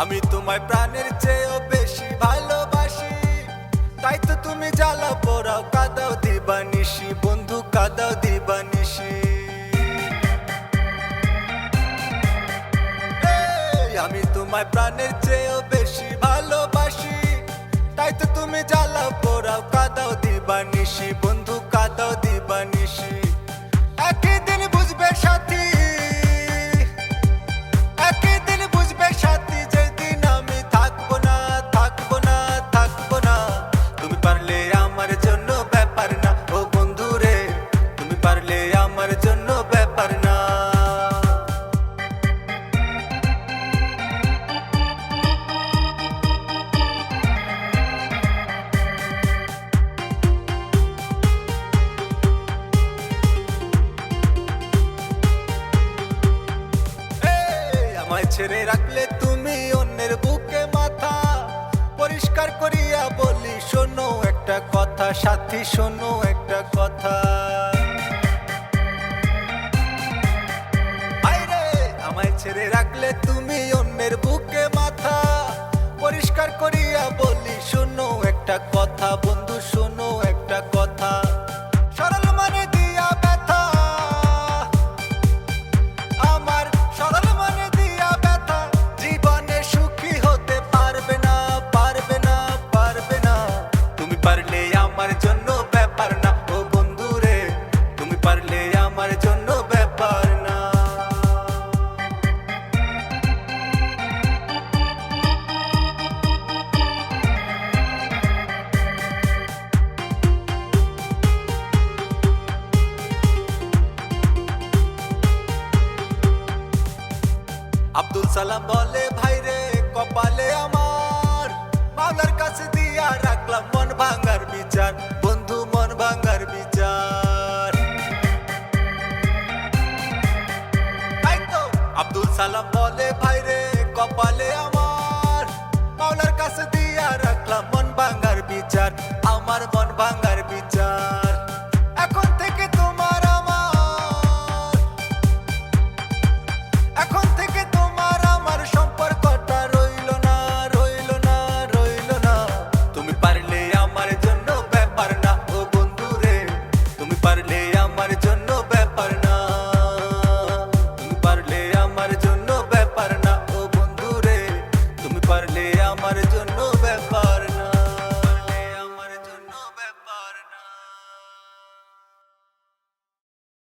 আমি তোমায় প্রাণের চেয়েও বেশি ভালোবাসি। তাই তো তুমি জ্বালা পোড়াও, কাদাও দিবানিসি বন্ধু, কাদাও দিবানিসি আমি তোমায় প্রাণের চেয়েও বেশি ভালোবাসি। তাই তো তুমি জ্বালা পোড়াও, কাদাও দিবানিসি বন্ধু, কাদাও দিবানিসি ছেড়ে রাখলে তুমি অন্যের বুকে মাথা। পরিষ্কার করিয়া বলি, শোনো একটা কথা, সাথী, শোনো একটা কথা। আমায় ছেড়ে রাখলে তুমি অন্যের বুকে পারলে আমার জন্য ব্যাপার না। আব্দুল সালাম বলে ভাই রে কপালে আমার সালাম বলে ভাইরে কপালে আমার মাওলার কাছে